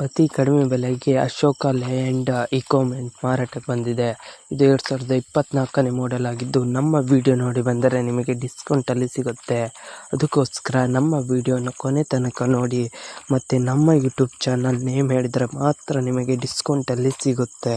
ಅತಿ ಕಡಿಮೆ ಬೆಲೆಗೆ ಅಶೋಕ ಲೇಲ್ಯಾಂಡ್ ಇಕ್ವಿಪ್ಮೆಂಟ್ ಮಾರಾಟಕ್ಕೆ ಬಂದಿದೆ. ಇದು ಎರಡು ಸಾವಿರದ ಇಪ್ಪತ್ತ್ನಾಲ್ಕನೇ ಮಾಡೆಲ್ ಆಗಿದ್ದು, ನಮ್ಮ ವಿಡಿಯೋ ನೋಡಿ ಬಂದರೆ ನಿಮಗೆ ಡಿಸ್ಕೌಂಟಲ್ಲಿ ಸಿಗುತ್ತೆ. ಅದಕ್ಕೋಸ್ಕರ ನಮ್ಮ ವಿಡಿಯೋನ ಕೊನೆ ತನಕ ನೋಡಿ, ಮತ್ತು ನಮ್ಮ ಯೂಟ್ಯೂಬ್ ಚಾನಲ್ ನೇಮ್ ಹೇಳಿದರೆ ಮಾತ್ರ ನಿಮಗೆ ಡಿಸ್ಕೌಂಟಲ್ಲಿ ಸಿಗುತ್ತೆ.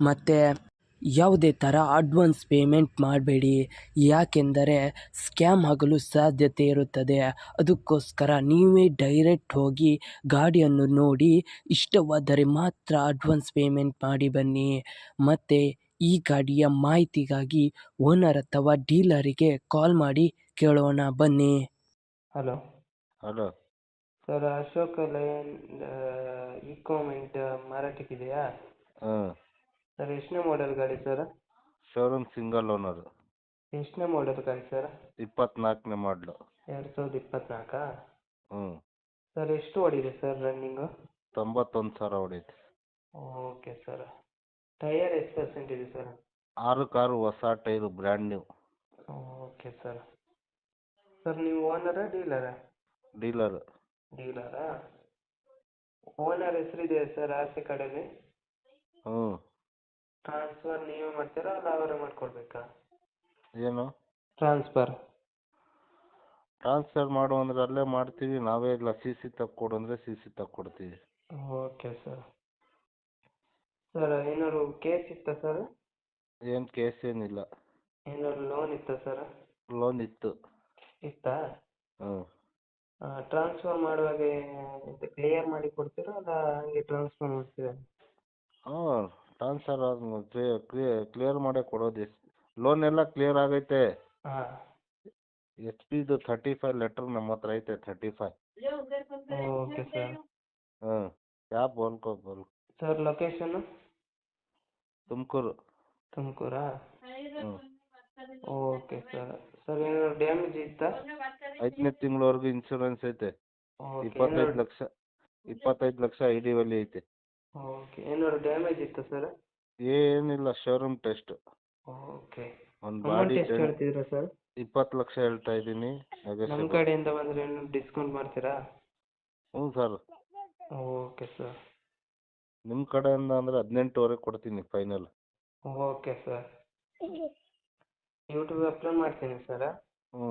ಮತ್ತು ಯಾವುದೇ ಥರ ಅಡ್ವಾನ್ಸ್ ಪೇಮೆಂಟ್ ಮಾಡಬೇಡಿ. ಯಾಕೆಂದರೆ ಸ್ಕ್ಯಾಮ್ ಆಗಲು ಸಾಧ್ಯತೆ ಇರುತ್ತದೆ. ಅದಕ್ಕೋಸ್ಕರ ನೀವೇ ಡೈರೆಕ್ಟ್ ಹೋಗಿ ಗಾಡಿಯನ್ನು ನೋಡಿ ಇಷ್ಟವಾದರೆ ಮಾತ್ರ ಅಡ್ವಾನ್ಸ್ ಪೇಮೆಂಟ್ ಮಾಡಿ ಬನ್ನಿ. ಮತ್ತು ಈ ಗಾಡಿಯ ಮಾಹಿತಿಗಾಗಿ ಓನರ್ ಅಥವಾ ಡೀಲರಿಗೆ ಕಾಲ್ ಮಾಡಿ ಕೇಳೋಣ ಬನ್ನಿ. Hello. Hello. Sir Ashok Leyland equipment ಮಾರಾಟಕ್ಕಿದೆಯಾ? ಹಾಂ ಸರ್ ಎಷ್ಟನೇ ಮಾಡೆಲ್ ಗಾಡಿ ಸರ್? ಶೋರೂಮ್ ಸಿಂಗಲ್ ಓನರು ಎಷ್ಟನೇ ಮಾಡೆಲ್ ಗಾಡಿ ಸರ್? ಇಪ್ಪತ್ನಾಲ್ಕನೇ ಮಾಡಲು ಎರಡು ಸಾವಿರದ ಇಪ್ಪತ್ನಾಲ್ಕ? ಹ್ಞೂ. ಸರ್ ಎಷ್ಟು ಓಡಿದೆ ಸರ್ ರನ್ನಿಂಗು ತೊಂಬತ್ತೊಂದು ಸಾವಿರ ಹೊಡೈತೆ ಓಕೆ ಸರ್. ಟೈಯರ್ ಎಷ್ಟು ಪರ್ಸೆಂಟ್ ಇದೆ ಸರ್? ಆರು ಕಾರು ಹೊಸ tyre brand new okay sir. Sir ನೀವು ಓನರಾ ಡೀಲರಾ? ಡೀಲರ್. ಡೀಲರಾ? ಓನರ್ ಹೆಸರಿದೆ ಸರ್ ಆಸೆ ಕಡೆಯಲ್ಲಿ ಹ್ಞೂ. ಟ್ರಾನ್ಸ್ಫರ್ ನೀವೇ ಮಾಡ್ತೀರಾ ಅಲ್ಲ ಅವರೇ ಮಾಡ್ಕೊಡ್ಬೇಕಾ? ಏನು? ಟ್ರಾನ್ಸ್ಫರ್ ಟ್ರಾನ್ಸ್ಫರ್ ಮಾಡು ಅಂದ್ರೆ ಅಲ್ಲೇ ಮಾಡ್ತೀವಿ ನಾವೇ ಇಲ್ಲ ಸಿ ಸಿ ತಕ್ಕೊಡು ಅಂದರೆ ಸಿ ಸಿ ತಕ್ಕೊಡ್ತೀವಿ ಓಕೆ ಸರ್ ಸರ್ ಏನಾದ್ರು ಕೇಸ್ ಇತ್ತಾ ಸರ್ ಏನು ಕೇಸ್ ಏನಿಲ್ಲ. ಏನಾದ್ರು ಲೋನ್ ಇತ್ತಾ ಸರ್ ಲೋನ್ ಇತ್ತು. ಇತ್ತಾ? ಹ್ಞೂ ಟ್ರಾನ್ಸ್ಫರ್ ಮಾಡುವಾಗ ಕ್ಲಿಯರ್ ಮಾಡಿ ಕೊಡ್ತೀರಾ ಅಲ್ಲ ಹಂಗೆ ಟ್ರಾನ್ಸ್ಫರ್ ಮಾಡ್ತೀರಾ? ಹಾಂ ಟ್ರಾನ್ಸ್ಫರ್ ಕ್ಲಿಯರ್ ಮಾಡೇ ಕೊಡೋದು ಲೋನ್ ಎಲ್ಲ ಕ್ಲಿಯರ್ ಆಗೈತೆ. ಹಾಂ. ಎಚ್ ಪಿದು ಥರ್ಟಿ ಫೈವ್ ಲೆಟ್ರ್ ನಮ್ಮ ಹತ್ರ ಐತೆ ಥರ್ಟಿ ಫೈವ್ ಓಕೆ ಸರ್ ಹಾಂ ಕ್ಯಾಬ್ ಬೋಲ್ಕೋ ಬೋಲ್ ಸರ್ ಲೊಕೇಶನ್ ತುಮಕೂರು. ತುಮಕೂರಾ? ಹ್ಞೂ ಓಕೆ ಸರ್ ಸರ್ ಏನಾದ್ರು ಡ್ಯಾಮೇಜ್ ಇತ್ತಾ? ಐದನೇ ತಿಂಗಳವರೆಗೂ ಇನ್ಶೂರೆನ್ಸ್ ಐತೆ. ಇಪ್ಪತ್ತೈದು ಲಕ್ಷ ಇಪ್ಪತ್ತೈದು ಲಕ್ಷ ಐ ಡಿ ಐತೆ. ಓಕೆ ಏನಾದ್ರು ಡ್ಯಾಮೇಜ್ ಇತ್ತಾ ಸರ್ ಏನಿಲ್ಲ ಶೋರೂಮ್ ಟೆಸ್ಟ್ ಓಕೆ ಒಂದು ಅಮೌಂಟ್ ಬಾಡಿ ಎಷ್ಟು ಹೇಳ್ತಿದ್ದೀರಾ ಸರ್ ಇಪ್ಪತ್ತು ಲಕ್ಷ ಹೇಳ್ತಾ ಇದ್ದೀನಿ. ನಮ್ಮ ಕಡೆಯಿಂದ ಬಂದ್ರೆ ಏನು ಡಿಸ್ಕೌಂಟ್ ಮಾಡ್ತೀರಾ? ಹ್ಞೂ ಸರ್ ಓಕೆ ಸರ್ ನಿಮ್ಮ ಕಡೆಯಿಂದ ಅಂದರೆ ಹದಿನೆಂಟುವರೆ ಕೊಡ್ತೀನಿ final okay sir YouTube upload ಮಾಡ್ತೀನಿ ಸರ್ ಹ್ಞೂ.